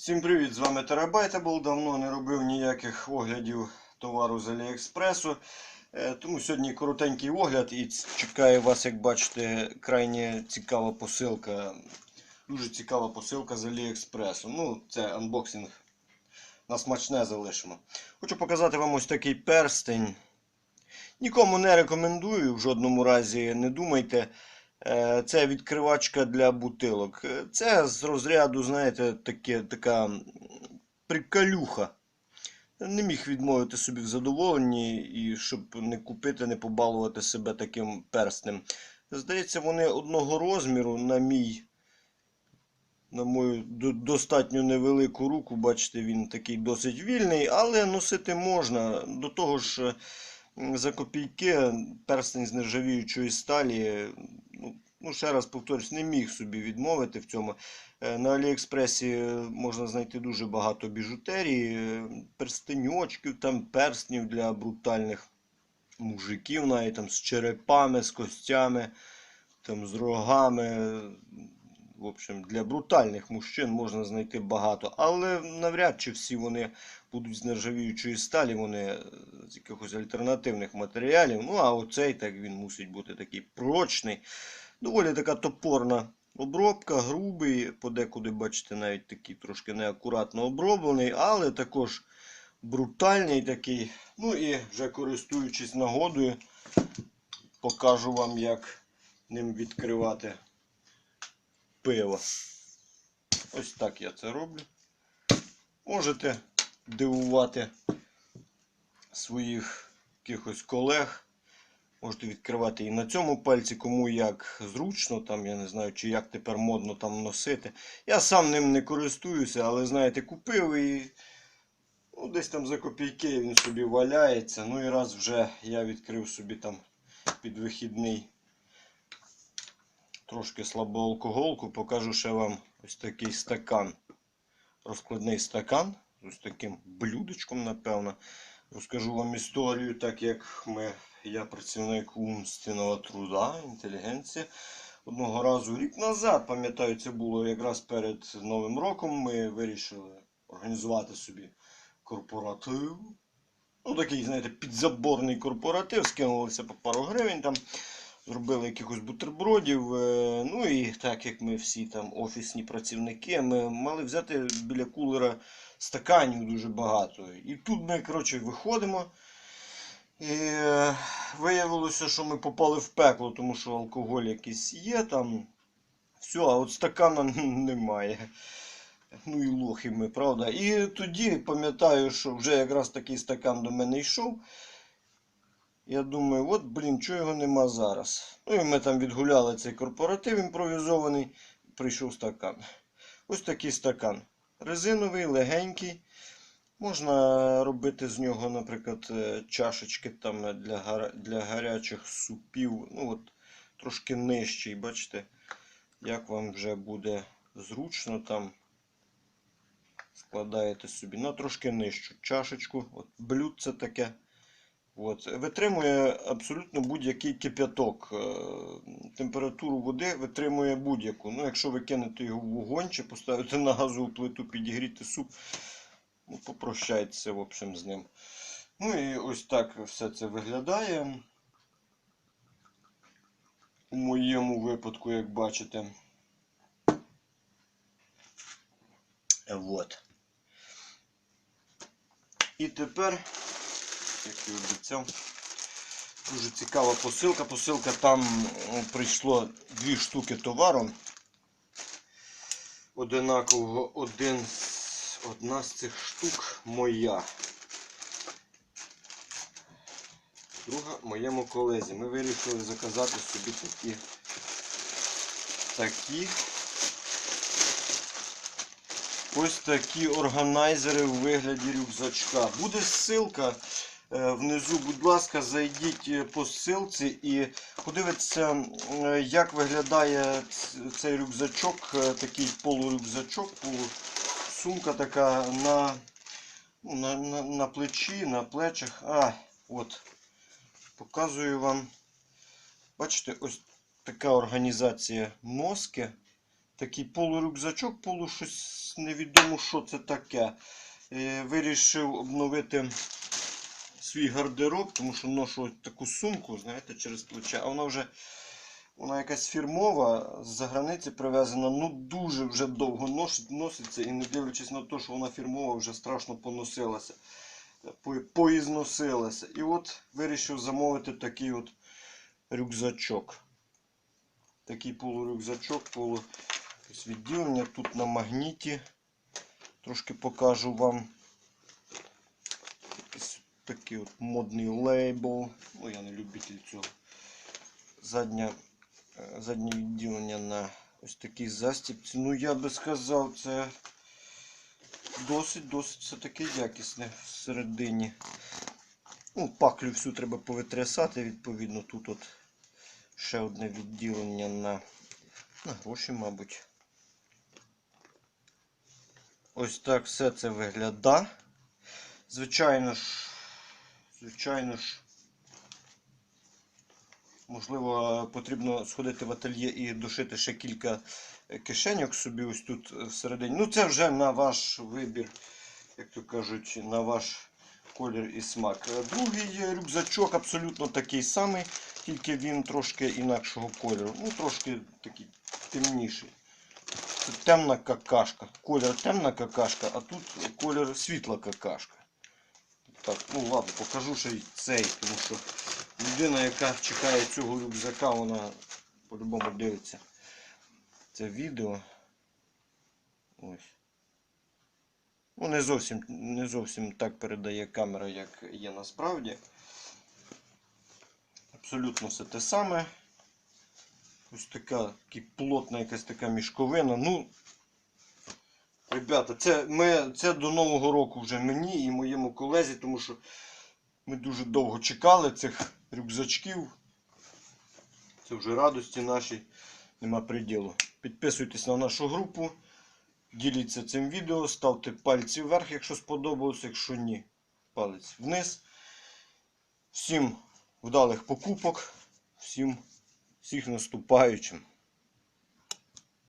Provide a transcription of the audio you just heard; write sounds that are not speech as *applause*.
Всім привіт! З вами Терабайтабл. Давно не робив ніяких оглядів товару з Аліекспресу. Е, Тому сьогодні коротенький огляд і чекає вас, як бачите, крайне цікава посилка. Дуже цікава посилка з Аліекспресу. Ну, це анбоксинг. На смачне залишимо. Хочу показати вам ось такий перстень. Нікому не рекомендую, в жодному разі не думайте. Е, Це відкривачка для бутилок. Е, Це з розряду, знаєте, таке, така м, приколюха. Не міг відмовити собі в задоволенні, і щоб не купити, не побалувати себе таким перстнем. Здається, вони одного розміру на мій, на мою достатньо невелику руку. Бачите, він такий досить вільний, але носити можна. До того ж, е, за копійки перстень з нержавіючої сталі. Ну, ну, ще раз повторюсь, не міг собі відмовити в цьому. Е, На Аліекспресі е, можна знайти дуже багато біжутерії, е, перстеньочків, там перстнів для брутальних мужиків, навіть там з черепами, з костями, там з рогами. В общем, для брутальних мужчин можна знайти багато, але навряд чи всі вони будуть з нержавіючої сталі, вони е, з якихось альтернативних матеріалів. Ну, а оцей так він мусить бути такий прочний. Доволі така топорна обробка, грубий, подекуди, бачите, навіть такий трошки неакуратно оброблений, але також брутальний такий. Ну і вже користуючись нагодою, покажу вам, як ним відкривати пиво. Ось так я це роблю. Можете дивувати своїх якихось колег. Можете відкривати і на цьому пальці, кому як зручно, там, я не знаю, чи як тепер модно там носити. Я сам ним не користуюся, але знаєте, купив і ну, десь там за копійки він собі валяється. Ну і раз вже я відкрив собі там під вихідний трошки слабоалкоголку, покажу ще вам ось такий стакан. Розкладний стакан з ось таким блюдечком, напевно. Розкажу вам історію, так як ми, я працівник умственного труда, інтелігенція. Одного разу рік назад, пам'ятаю, це було якраз перед Новим роком. Ми вирішили організувати собі корпоратив. Ну, такий, знаєте, підзаборний корпоратив, скинулися по пару гривень там. Зробили якихось бутербродів. е, Ну і так як ми всі там офісні працівники, ми мали взяти біля кулера стаканів дуже багато. І тут ми, коротше, виходимо. І е, виявилося, що ми попали в пекло, тому що алкоголь якийсь є там. Все, а от стакана *laughs* немає. Ну і лохи ми, правда. І тоді пам'ятаю, що вже якраз такий стакан до мене йшов. Я думаю, от, блін, чого його нема зараз. Ну і ми там відгуляли цей корпоратив імпровізований. Прийшов стакан. Ось такий стакан. Резиновий, легенький. Можна робити з нього, наприклад, е, чашечки там для, для гарячих супів. Ну, от, трошки нижчий, бачите, як вам вже буде зручно там. Складаєте собі на трошки нижчу чашечку. От блюдце таке. От. Витримує абсолютно будь-який кип'яток. Е, Температуру води витримує будь-яку. Ну, якщо ви кинете його в вогонь чи поставите на газову плиту, підігріти суп, ну, попрощайтеся в общем, з ним. Ну і ось так все це виглядає. У моєму випадку, як бачите. Вот. І тепер як і обіцяв. Дуже цікава посилка. Посилка там прийшло дві штуки товару. Одинакового один, одна з цих штук моя. Друга моєму колезі. Ми вирішили заказати собі такі такі ось такі органайзери у вигляді рюкзачка. Буде ссылка е, внизу, будь ласка, зайдіть е, по ссылці і подивіться, е, як виглядає цей рюкзачок, е, такий полурюкзачок, полусумка така на, на, на, на плечі, на плечах. А, от. Показую вам. Бачите, ось така організація носки. такий полурюкзачок, полу щось невідомо, що це таке. Е, Вирішив обновити свій гардероб, тому що ношу таку сумку, знаєте, через плече, а вона вже вона якась фірмова, з-за границі привезена, ну дуже вже довго носить, носиться і не дивлячись на те, що вона фірмова, вже страшно поносилася, по- поізносилася. І от вирішив замовити такий от рюкзачок. Такий полурюкзачок, полу відділення тут на магніті. Трошки покажу вам. Такий от модний лейбл. Ну, я не любитель цього. Задня, е, заднє відділення на ось такій застіпці. Ну, я би сказав, це досить, досить все таки якісне всередині. Ну, паклю всю треба повитрясати, відповідно, тут от ще одне відділення на, на гроші, мабуть. Ось так все це виглядає. Звичайно ж, звичайно ж, можливо, потрібно сходити в ательє і дошити ще кілька кишеньок собі ось тут всередині. Ну, це вже на ваш вибір, як то кажуть, на ваш колір і смак. Другий рюкзачок абсолютно такий самий, тільки він трошки інакшого кольору. Ну, трошки такий темніший. Темна какашка. Колір темна какашка, а тут колір світла какашка. Так, ну ладно, покажу ще й цей, тому що людина, яка чекає цього рюкзака, вона по-любому дивиться це відео. Ось. Ну, не зовсім, не зовсім так передає камера, як є насправді. Абсолютно все те саме. Ось така плотна якась така мішковина. Ну, ребята, це, ми, це до Нового року вже мені і моєму колезі, тому що ми дуже довго чекали цих рюкзачків. Це вже радості наші, нема приділу. Підписуйтесь на нашу групу, діліться цим відео, ставте пальці вверх, якщо сподобалось, якщо ні, палець вниз. Всім вдалих покупок, всім всіх наступаючим.